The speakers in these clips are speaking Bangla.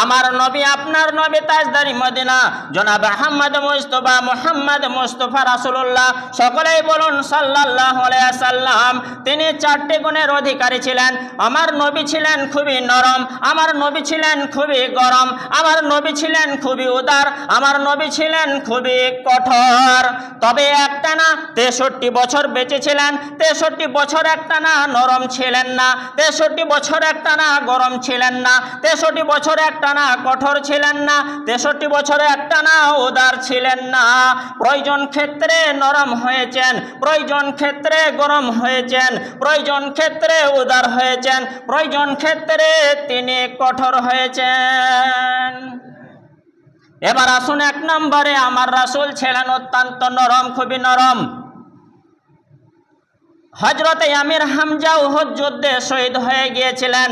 আমার নবী, আপনার নবী তাজদারি মদিনা। জনাব আহমদ মুস্তফা, মোহাম্মদ মুস্তফা রাসুল্লাহ সকলেই বলুন সাল্লাহ সাল্লাম তিনি চারটি গুণের অধিকারী ছিলেন। আমার নবী ছিলেন খুবই নরম, আমার নবী ছিলেন খুবই গরম, আমার নবী ছিলেন খুবই উদার, আমার নবী ছিলেন খুবই কঠোর। তবে একটা না তেষট্টি বছর বেঁচে ছিলেন তেষট্টি বছর একটা না নরম ছিলেন না, তেষট্টি বছর একটা না গরম ছিলেন না, তেষট্টি বছর একটা না কঠোর ছিলেন না, তেষট্টি বছরে একটা না উদার ছিলেন না। প্রয়োজন ক্ষেত্রে নরম হয়েছেন, প্রয়োজন ক্ষেত্রে গরম হয়েছেন, প্রয়োজন ক্ষেত্রে উদার হয়েছেন, প্রয়োজন ক্ষেত্রে তিনি কঠোর হয়েছেন। এবার আসুন এক নম্বরে, আমার রাসূল ছিলেন অত্যন্ত নরম, খুবই নরম। হজরতে আমির হামজা উহুদ যুদ্ধে শহীদ হয়ে গিয়েছিলেন।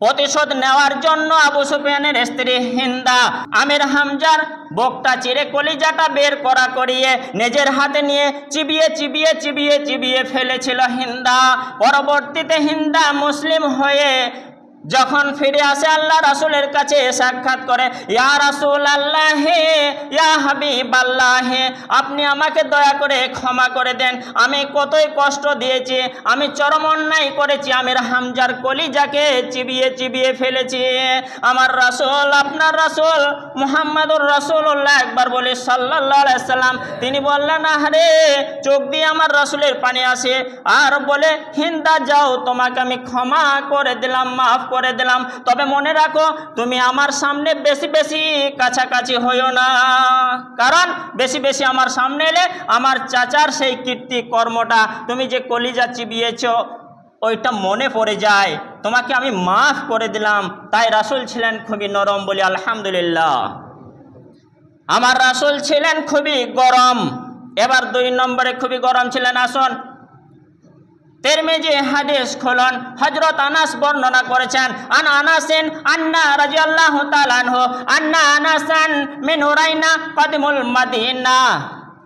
প্রতিশোধ নেওয়ার জন্য আবু সুফিয়ানের স্ত্রী হিন্দা আমির হামজার বকটা চিরে কলিজাটা বের করা করিয়ে নিজের হাতে নিয়ে চিবিয়ে চিবিয়ে চিবিয়ে চিবিয়ে ফেলেছিল হিন্দা। পরবর্তীতে হিন্দা মুসলিম হয়ে যখন ফিরে আসে আল্লাহ রাসুলের কাছে, সাক্ষাৎ করে, ইয়া রাসুল আল্লাহ হে ইয়া হাবিব আল্লাহ হে আপনি আমাকে দয়া করে ক্ষমা করে দেন। আমি কতই কষ্ট দিয়েছি, আমি চরম অন্যায় করেছি, আমি হামজার কলিজাকে চিবিয়ে চিবিয়ে ফেলেছি। আমার রাসুল, আপনার রাসুল, মুহাম্মাদুর রাসুল্লাহ একবার বলি সাল্লাহ সাল্লাম। তিনি বললেন আরে চোখ দিয়ে আমার রাসুলের পানি আসে। আর বলে, হিন্দা যাও, তোমাকে আমি ক্ষমা করে দিলাম, মাফ করে দিলাম। তবে মনে রাখো, তুমি আমার সামনে বেশি বেশি কাছাকাছি হইও না। কারণ বেশি বেশি আমার সামনে এলে আমার চাচার সেই কীর্তি কর্মটা তুমি যে কলিজা চিবিয়েছ, ওইটা মনে পড়ে যায়। তোমাকে আমি মাফ করে দিলাম। তাই রাসুল ছিলেন খুবই নরম বলি আলহামদুলিল্লাহ। আমার রাসুল ছিলেন খুবই গরম। এবার দুই নম্বরে খুবই গরম ছিলেন, আসুন। তেরমেজি হাদিস খোলন হজরত আনাস বর্ণনা করেছেন, আন আনাসেন আন্না রাজিয়াল্লাহু তাআলা আনহু, আন্না আনাসান মিন উরাইনা কাদিমুল মাদিনা।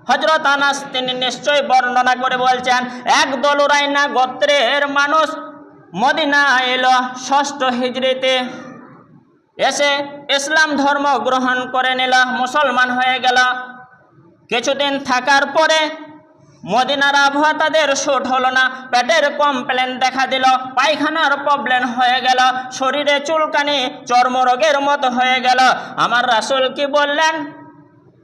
হজরত আনাস তিনি নিশ্চয় বর্ণনা করে বলছেন এক দল উরাইনা গোত্রের মানুষ মদিনা এলো, ষষ্ঠ হিজরিতে এসে ইসলাম ধর্ম গ্রহণ করে নিল, মুসলমান হয়ে গেল। কিছুদিন থাকার পরে মদিনার আবহাওয়া তাদের শোট হলো না। পেটের কমপ্লেন দেখা দিল। পায়খানার প্রবলেম হয়ে গেল। শরীরে চুলকানি, চর্মরোগের মতো হয়ে গেল। আমার রাসুল কি বললেন?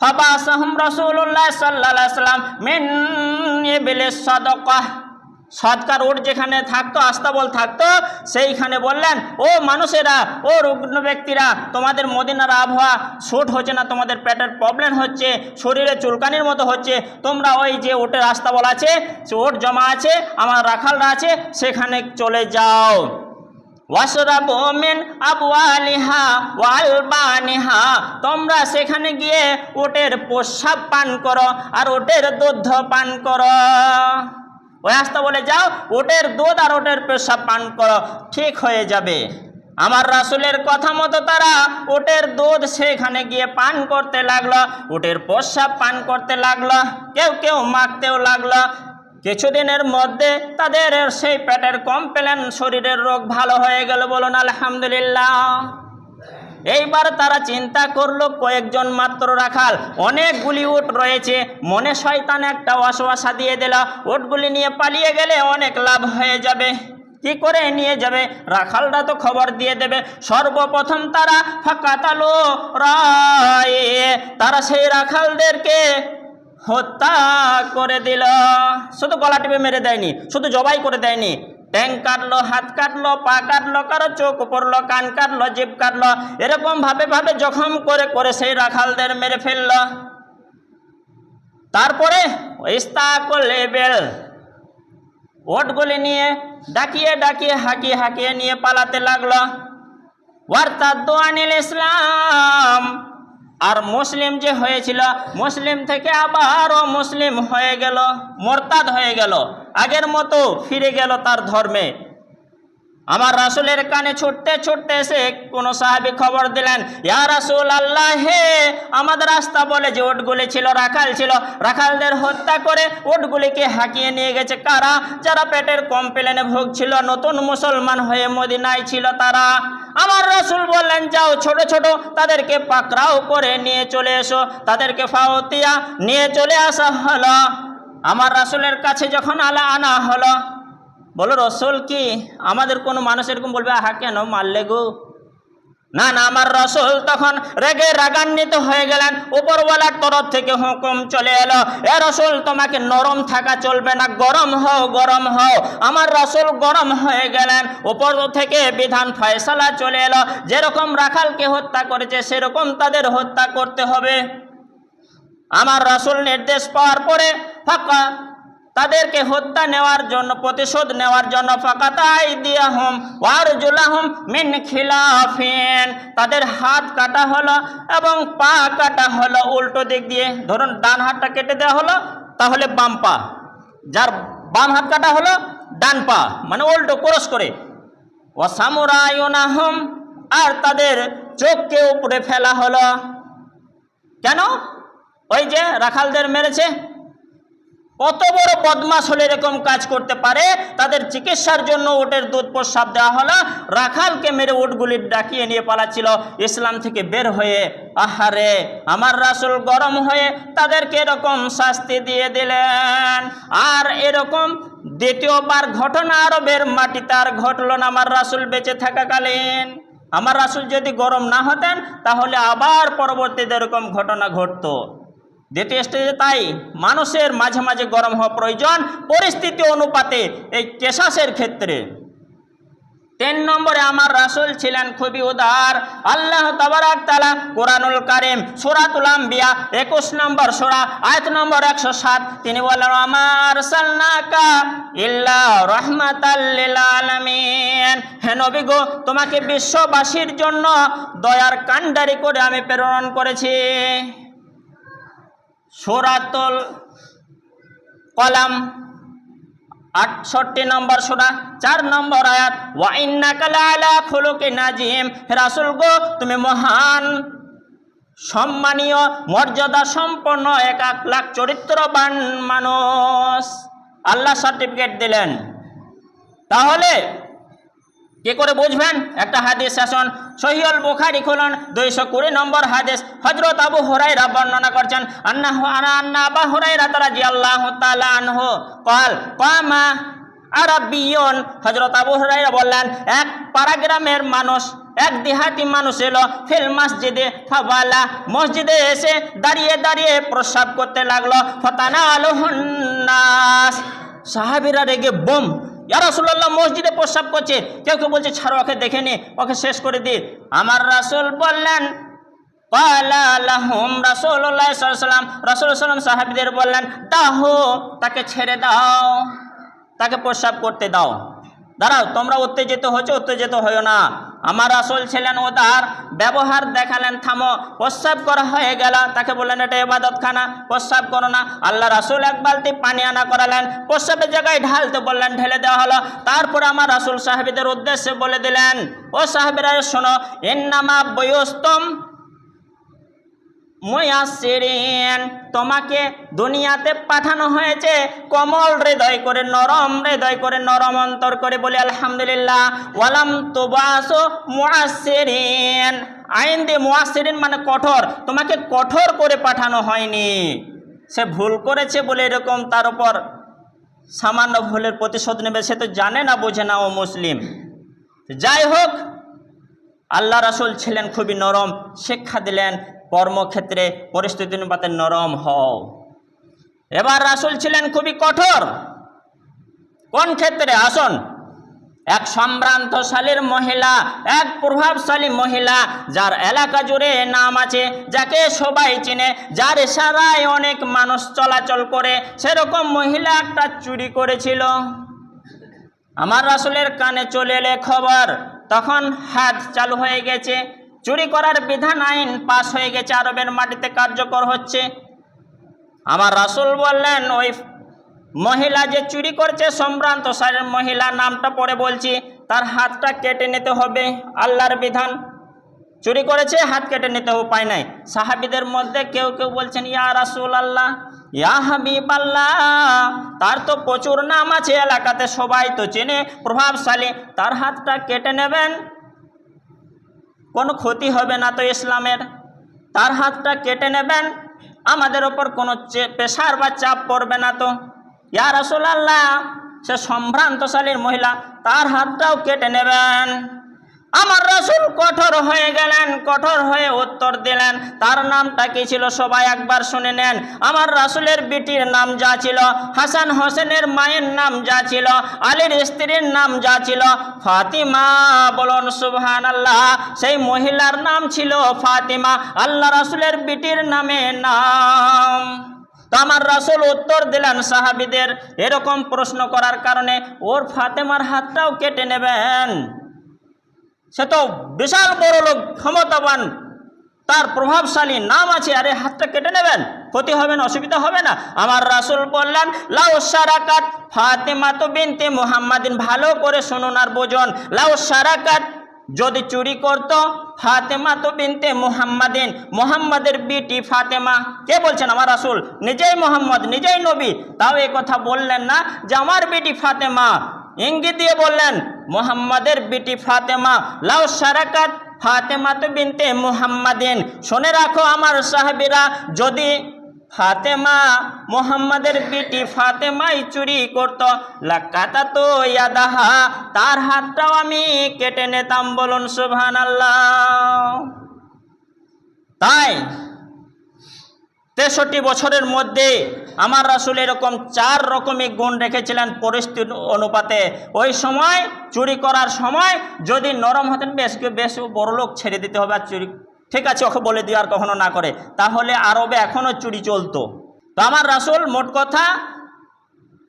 ফাবাসাহুম রসুল্লাহ সাল্লাহ সাল্লাম মিন সাদাকাহ। সৎকার ওর যেখানে থাকতো, আস্তাবল থাকতো, সেইখানে বললেন, ও মানুষেরা, ও রুগ্ন ব্যক্তিরা, তোমাদের মদিনার আবহাওয়া শুট হচ্ছে না, তোমাদের পেটের প্রবলেম হচ্ছে, শরীরে চুলকানির মতো হচ্ছে, তোমরা ওই যে ওটের আস্তাবল আছে ওট জমা আছে, আমার রাখালরা আছে, সেখানে চলে যাও। তোমরা সেখানে গিয়ে ওটের প্রস্রাব পান করো আর ওটের দুধ পান করো। আস্তা বলে যাও, ওটের দুধ আর ওটের পেশাব পান করো, ঠিক হয়ে যাবে। আমার রাসুলের কথা মতো তারা ওটের দুধ সেখানে গিয়ে পান করতে লাগল, ওটের প্রস্রাব পান করতে লাগল, কেউ কেউ মাখতেও লাগল। কিছুদিনের মধ্যে তাদের সেই পেটের কমপ্লেন, শরীরের রোগ ভালো হয়ে গেল বলুন, আলহামদুলিল্লাহ। এইবার তারা চিন্তা করল, কয়েকজন মাত্র রাখাল। অনেকগুলি উট রয়েছে। মনে শয়তান একটা অশোয়াশা দিয়ে দিল। উটগুলি নিয়ে পালিয়ে গেলে অনেক লাভ হয়ে যাবে। কি করে নিয়ে যাবে? রাখালরা তো খবর দিয়ে দেবে। সর্বপ্রথম তারা ফাঁকাতালো রায়। তারা সেই রাখালদেরকে হত্যা করে দিল। শুধু গলা টিপে মেরে দেয়নি, শুধু জবাই করে দেয়নি। ট্যাং কাটলো, হাত কাটলো, পা কাটলো, কারও চোখ পড়ল, কান কাটলো, জিভ কাটলো, এরকম ভাবে ভাবে জখম করে করে সেই রাখালদের মেরে ফেলল। তারপরে লেবেল ওটগুলি নিয়ে ডাকিয়ে ডাকিয়ে, হাঁকিয়ে হাঁকিয়ে নিয়ে পালাতে লাগল। ওয়ার্তাদ্দু আনিল ইসলাম, আর মুসলিম যে হয়েছিল, মুসলিম থেকে আবারও মুসলিম হয়ে গেল, মোরতাদ হয়ে গেল। আগের মতো ফিরে গেল তার ধর্মে। আমার রাসুলের কানে ছুটতে ছুটতে এসে কোনো সাহাবি খবর দিলেন, ইয়া রাসুল আল্লাহ হে আমাদের রাস্তা বলে যে ওটগুলি ছিল, রাখাল ছিল, রাখালদের হত্যা করে ওটগুলিকে হাঁকিয়ে নিয়ে গেছে কারা? যারা পেটের কমপ্লেনে ভুগছিল, নতুন মুসলমান হয়ে মদিনায় ছিল তারা। আমার রসুল বললেন, যাও ছোট ছোট, তাদেরকে পাকড়াও করে নিয়ে চলে এসো, তাদেরকে ফাওতিয়া নিয়ে চলে আসা হলো। আমার রাসুলের কাছে যখন আলা আনা হলো, বলো রসুল কি? আমাদের কোনো মানুষ এরকম বলবে, আহা, কেন মারলে গো? না না, আমার রসুল তখন রেগে রাগান্বিত হয়ে গেলেন। উপরওয়ালার তরফ থেকে হুকুম চলে এলো, এ রসুল, তোমাকে নরম থাকা চলবে না, গরম হও গরম হও। আমার রসুল গরম হয়ে গেলেন। উপর থেকে বিধান ফয়সালা চলে এলো, যেরকম রাখালকে হত্যা করেছে, সেরকম তাদের হত্যা করতে হবে। আমার রসুল নির্দেশ পাওয়ার পরে ফাঁকা। তাদেরকে হত্যা নেওয়ার জন্য, প্রতিশোধ নেওয়ার জন্য ফাঁকা ফাঁকাতাই দিয়া হুম ওয়ার জুলাহুম মিন খিলাফিন। তাদের হাত কাটা হলো এবং পা কাটা হলো। উল্টো দিক দিয়ে ধরুন ডান হাতটা কেটে দেওয়া হলো, তাহলে বাম পা। যার বাম হাত কাটা হলো, ডান পা মানে উল্টো ক্রস করে। ও সামুরায়নাহম, আর তাদের চোখকে উপরে ফেলা হলো। কেন? ওই যে রাখালদের মেরেছে। কত বড় বদমাস হলে এরকম কাজ করতে পারে? তাদের চিকিৎসার জন্য ওটের দুধ প্রস্রাব দেওয়া হলো। রাখালকে মেরে উটগুলি ডাকিয়ে নিয়ে পালাচ্ছিল ইসলাম থেকে বের হয়ে। আহারে, আমার রাসুল গরম হয়ে তাদেরকে এরকম শাস্তি দিয়ে দিলেন। আর এরকম দ্বিতীয়বার ঘটনা আরবের মাটি তার ঘটল না, আমার রাসুল বেঁচে থাকাকালীন। আমার রাসুল যদি গরম না হতেন, তাহলে আবার পরবর্তীতে এরকম ঘটনা ঘটতো। দ্বিতীয় স্টেজে তাই মানুষের মাঝে মাঝে গরম হওয়া প্রয়োজন, পরিস্থিতি অনুপাতে এই কেশাসের ক্ষেত্রে। তিন নম্বরে আমার রাসূল ছিলেন খুবই উদার। আল্লাহ তাবারাক তালা কোরআনুল কারিম সুরাতুল আম্বিয়া একুশ নম্বর সুরা, আয়াত নম্বর একশো সাত, তিনি বলেন আমার সাল্লাকা ইল্লা রহমাতাল্লিল আলামিন। হে নবী তোমাকে বিশ্ববাসীর জন্য দয়ার কাণ্ডারি করে আমি প্রেরণ করেছি। সুরাতুল কলাম, আটষট্টি নম্বর সোরা, চার নম্বর আয়াত ওয়াইন্না কালা আলা খুলুকি নাজিম রাসূল গো, তুমি মহান, সম্মানীয়, মর্যাদা সম্পন্ন, এক এক লাখ চরিত্রবান মানুষ। আল্লাহ সার্টিফিকেট দিলেন। তাহলে কে করে বুঝবেন? একটা হাদিস শাসন সহিউল বুখারি খোলন, দুইশো কুড়ি নম্বর হাদিস। হজরত আবু হুরাইরা বর্ণনা করছেন আন্না আনা আন্না আবা হুরাইরা তারা জি আল্লাহ তালা আনহু কল কমা আরবিয়ন। হজরত আবু হুরাইরা বললেন, এক পারাগ্রামের মানুষ, এক দেহাতি মানুষ এলো ফেল মসজিদে, ফাবালা, মসজিদে এসে দাঁড়িয়ে দাঁড়িয়ে প্রস্রাব করতে লাগল। ফতানা আলহন্নাস সাহাবিরা রেগে বোম ইয়া রাসূলুল্লাহ, মসজিদে প্রস্রাব করছে। কেউ কেউ বলছে, ছাড়ো, ওকে দেখে নে, ওকে শেষ করে দিন আমার রাসুল বললেন, ক্বালা লাহুম রাসূলুল্লাহ সাল্লাল্লাহু আলাইহি সাল্লাম রাসূল সাল্লাম সাহাবীদের বললেন, দাহ, তাকে ছেড়ে দাও, তাকে প্রস্রাব করতে দাও। দাঁড়াও, তোমরা উত্তেজিত হচ্ছে, উত্তেজিত হয়েও না। আমার আসল ছিলেন ও তার ব্যবহার দেখালেন, থামো। প্রস্রাব করা হয়ে গেল। তাকে বললেন, এটা এবাদত খানা প্রস্রাব করো না। আল্লাহ রাসুল এক বালতি পানি আনা করালেন। প্রস্রাবের জায়গায় ঢালতে বললেন, ঢেলে দেওয়া হলো। তারপর আমার রাসুল সাহেবদের উদ্দেশ্যে বলে দিলেন, ও সাহেবেরা, শোনো এর নামা বয়স্তম ময়াসিরিন, তোমাকে দুনিয়াতে পাঠানো হয়েছে কমল হৃদয় করে, নরম হৃদয় করে, নরম অন্তর করে বলে আলহামদুলিল্লাহ। ওয়ালাম তুবাসো মুআসিরিন আইন দিয়ে মুআসিরিন মানে কঠোর, তোমাকে কঠোর করে পাঠানো হয়নি। সে ভুল করেছে বলে এরকম, তার উপর সামান্য ভুলের প্রতিশোধ নেবে, সে তো জানে না, বোঝে না, ও মুসলিম। যাই হোক, আল্লাহ রাসুল ছিলেন খুবই নরম, শিক্ষা দিলেন কর্মক্ষেত্রে পরিস্থিতি অনুপাতে নরম হও। এবার রাসুল ছিলেন খুবই কঠোর। কোন ক্ষেত্রে? আসুন। এক সম্ভ্রান্তশালীর মহিলা, এক প্রভাবশালী মহিলা, যার এলাকা জুড়ে নাম আছে, যাকে সবাই চিনে, যার ইশারায় অনেক মানুষ চলাচল করে, সেরকম মহিলা একটা চুরি করেছিল। আমার রাসুলের কানে চলে এলে খবর, তখন হাত চালু হয়ে গেছে। চুরি করার বিধান আইন পাশ হয়ে গেছে, আরবের মাটিতে কার্যকর হচ্ছে। আমার রাসুল বললেন, ওই মহিলা যে চুরি করছে সম্ভ্রান্ত সারের মহিলা নামটা পরে বলছি, তার হাতটা কেটে নিতে হবে, আল্লাহর বিধান। চুরি করেছে, হাত কেটে নিতে উপায় নাই। সাহাবিদের মধ্যে কেউ কেউ বলছেন, ইয়া রাসুল আল্লাহ ইয়া হাবিব আল্লাহ তার তো প্রচুর নাম আছে, এলাকাতে সবাই তো চেনে, প্রভাবশালী। তার হাতটা কেটে নেবেন কোনো ক্ষতি হবে না তো ইসলামের। তার হাতটা কেটে নেবেন, আমাদের ওপর কোনো প্রেশার বা চাপ পড়বে না তো। ইয়া রসুলাল্লাহ, সে সম্ভ্রান্তশালীর মহিলা, তার হাতটাও কেটে নেবেন। আমার রসুল কঠোর হয়ে গেলেন, কঠোর হয়ে উত্তর দিলেন। তার নামটা কি ছিল? সবাই একবার শুনে নেন। আমার রাসুলের বিটির নাম যা ছিল? হাসান হোসেনের মায়ের নাম যা ছিল? আলীর স্ত্রীর নাম যা ছিল? ফাতিমা বলুন সুবহান আল্লাহ সেই মহিলার নাম ছিল ফাতিমা। আল্লাহ রাসুলের বিটির নামে নাম। তো আমার রাসুল উত্তর দিলেন সাহাবিদের, এরকম প্রশ্ন করার কারণে ওর ফাতেমার হাতটাও কেটে নেবেন। সে তো বিশাল বড় লোক, ক্ষমতাবান। তার প্রভাবশালী নাম আছে, আরে হাতটা কেটে নেবেন, ক্ষতি হবে না, অসুবিধা হবে না। আমার রাসুল বললেন, লাউ সারাকাত ফাতেমা তো বিনতে মুহাম্মাদিন, ভালো করে শুনুন আর বোঝুন। লাউ সারাকাত যদি চুরি করত ফাতেমা তো বিনতে মুহাম্মাদিন, মোহাম্মদের বিটি ফাতেমা। কে বলছেন আমার রাসুল? নিজেই মোহাম্মদ, নিজেই নবী। তাও এ কথা বললেন না যে আমার বিটি ফাতেমা। ইঙ্গিত দিয়ে বললেন, মোহাম্মদের বিটি ফাতেমা, লাউ সারাকাত ফাতেমা তো বিনতে মুহাম্মাদিন। শুনে রাখো আমার সাহেবেরা, যদি ফাতেমা, মোহাম্মদের বিটি ফাতেমাই চুরি করত লাকাতা তো ইয়াদাহা, তার হাতটাও আমি কেটে নিতাম, বলুন সুবহান আল্লাহ তাই তেষট্টি বছরের মধ্যে আমার রাসুল এরকম চার রকমের গুণ রেখেছিলেন পরিস্থিতি অনুপাতে। ওই সময় চুরি করার সময় যদি নরম হতেন, বেশ বেশ বড় লোক ছেড়ে দিতে হবে আর চুরি। ঠিক আছে, ওকে বলে দিয়ে আর কখনো না করে। তাহলে আরবে এখনও চুরি চলতো। তো আমার রাসুল মোট কথা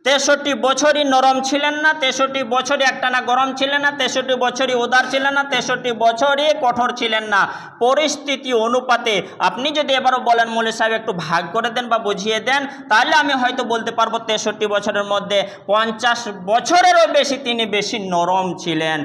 তেষট্টি বছরই নরম ছিলেন না, তেষট্টি বছরই একটানা গরম ছিলেন না, তেষট্টি বছরই উদার ছিলেন না, তেষট্টি বছরই কঠোর ছিলেন না। পরিস্থিতি অনুপাতে আপনি যদি এবারও বলেন মৌলী সাহেব একটু ভাগ করে দেন বা বুঝিয়ে দেন, তাহলে আমি হয়তো বলতে পারব তেষট্টি বছরের মধ্যে পঞ্চাশ বছরেরও বেশি তিনি বেশি নরম ছিলেন।